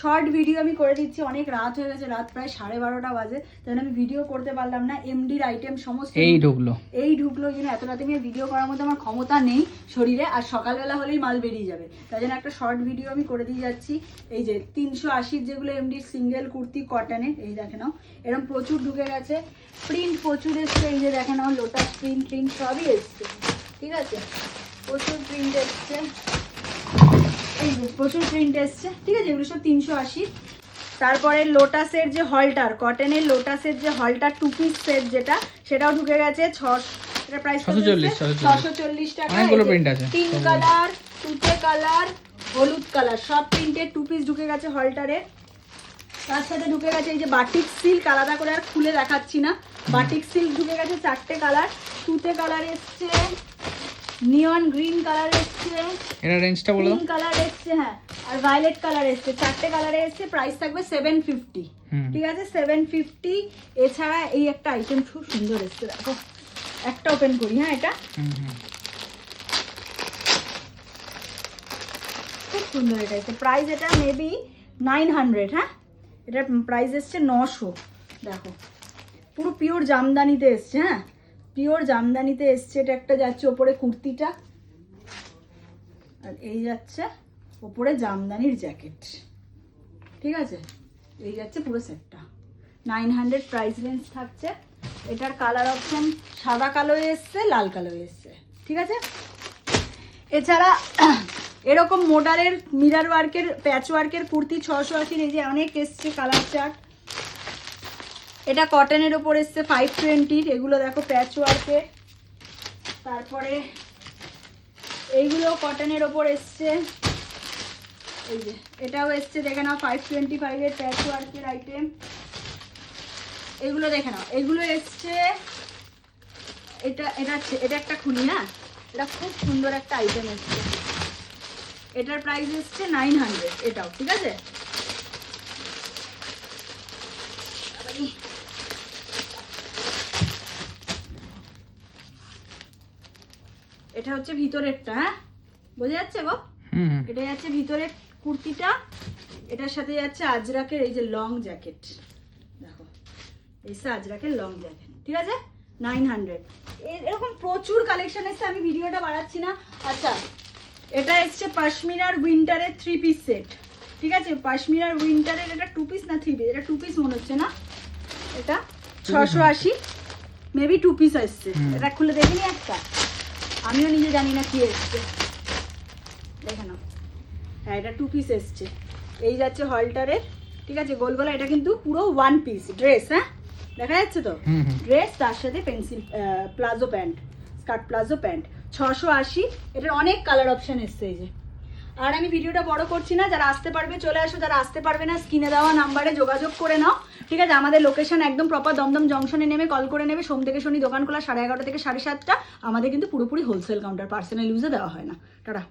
Short video আমি করে দিচ্ছি অনেক রাত হয়ে গেছে রাত প্রায় সাড়ে বারোটা বাজে তাই আমি ভিডিও করতে পারলাম না এমডির আইটেম সমস্ত এই ঢুকলো। এই ঢুকলো জন্য এত রাতে আমি ভিডিও করার মতো আমার ক্ষমতা নেই শরীরে আর সকালবেলা হলেই মাল বেরিয়ে যাবে। তাই জন্য একটা শর্ট ভিডিও আমি করে দিয়ে যাচ্ছি। এই যে তিনশো আশির যেগুলো এমডির সিঙ্গেল কুর্তি কটনে এই দেখে নাও। এরকম প্রচুর ঢুকে গেছে। প্রিন্ট প্রচুর এসছে এই যে দেখে নাও লোটাস প্রিন্ট প্রিন্ট সবই এসছে। ঠিক আছে? প্রচুর প্রিন্ট এসছে। এই প্রচুর প্রিন্ট এসছে ঠিক আছে? এগুলো সব তিনশো আশি। তারপরে লোটাসের যে হলটার কটনের লোটাসের যে হলটার টু পিস সেট যেটা সেটাও ঢুকে গেছে ছশো প্রাইস 640, 640 ছশো চল্লিশ টাকা অনেকগুলো এই যে print আছে। তিন কালার তুতে কালার হলুদ কালার সব প্রিন্টের টু পিস ঢুকে গেছে হলটারে তার সাথে ঢুকে গেছে এই যে বাটিক সিল্ক আলাদা করে আর খুলে দেখাচ্ছি না। বাটিক সিল্ক ঢুকে গেছে চারটে কালার তুতে কালার এসছে। নিয়ন গ্রিন কালার এসছে। এটা রেঞ্জটা বলে। পিঙ্ক কালার এসছে হ্যাঁ। আর ভায়োলেট কালার এসছে। চারটে কালারে এসছে প্রাইস থাকবে সেভেন ফিফটি। ঠিক আছে? সেভেন ফিফটি এছাড়া এই একটা আইটেম খুব সুন্দর এসছে দেখো। একটা ওপেন করি হ্যাঁ এটা। খুব সুন্দর এটা এসছে। প্রাইস এটা মেবি নাইন হান্ড্রেড হ্যাঁ? এটার প্রাইস এসছে নশো। দেখো। পুরো পিওর জামদানিতে এসছে হ্যাঁ? পিওর জামদানিতে এসছে, এটা একটা যাচ্ছে ওপরে কুর্তিটা। আর এই যাচ্ছে ওপরে জামদানির জ্যাকেট। ঠিক আছে? এই যাচ্ছে পুরো সেটটা। নাইন হান্ড্রেড প্রাইস রেঞ্জ থাকছে। এটার কালার অপশন সাদা কালো এসছে, লাল কালো এসছে। ঠিক আছে? এছাড়া এরকম মোডালের মিরার ওয়ার্কের প্যাচ ওয়ার্কের কুর্তি ছশো আশির এই যে অনেক এসছে কালার চার্ট এটা কটনের ওপর এসছে ফাইভ টোয়েন্টির এগুলো দেখো প্যাচ ওয়ার্কের তারপরে এইগুলো কটনের ওপর এসছে। এই যে, এটাও এসছে, দেখে নাও ফাইভ টোয়েন্টি ফাইভের প্যাচ ওয়ার্কের আইটেম এগুলো দেখে নাও, এগুলো এসছে, এটা এটা এটা একটা খুনি, না? এটা খুব সুন্দর একটা আইটেম এসছে। এটার প্রাইস এসছে নাইন হান্ড্রেড এটাও, ঠিক আছে? এটা হচ্ছে ভিতরেরটা হ্যাঁ? বোঝা যাচ্ছে গো। এটা যাচ্ছে ভিতরে কুর্তিটা এটার সাথে যাচ্ছে আজরাকের এই যে লং জ্যাকেট দেখো এসে আজরাকের লং জ্যাকেট ঠিক আছে? নাইন হান্ড্রেড এরকম প্রচুর কালেকশন এসছে আমি ভিডিওটা বাড়াচ্ছি না। আচ্ছা এটা এসছে পাশমিনার উইন্টারের থ্রি পিস সেট ঠিক আছে? পাশমিনার উইন্টারের এটা টু পিস না থ্রি পিস এটা টু পিস মনে হচ্ছে না? এটা ছশো আশি মেবি টু পিস এসছে। হুম। এটা খুলে দেখিনি একটা? আমিও নিজে জানি না কি এসছে। দেখে নাও। হ্যাঁ এটা টু পিস এসছে। এই যাচ্ছে হলটারের ঠিক আছে? গোল গলা এটা কিন্তু পুরো ওয়ান পিস ড্রেস হ্যাঁ? দেখা যাচ্ছে তো। ড্রেস তার সাথে pencil palazzo pant skirt palazzo pant. ছশো আশি এটার অনেক কালার অপশন এসছে এই যে। আর আমি ভিডিওটা বড় করছি না, যারা আসতে পারবে চলে আসো, যারা আসতে পারবে না স্ক্রিনে দেওয়া নাম্বারে যোগাযোগ করে নাও। ঠিক আছে? আমাদের লোকেশন একদম প্রপার দমদম জংশনে নেমে কল করে নেবে। সোম থেকে শনি দোকান খোলা সাড়ে এগারোটা থেকে সাড়ে সাতটা। আমাদের কিন্তু পুরোপুরি হোলসেল কাউন্টার পার্সোনাল ইউজে দেওয়া হয় না। টাটা।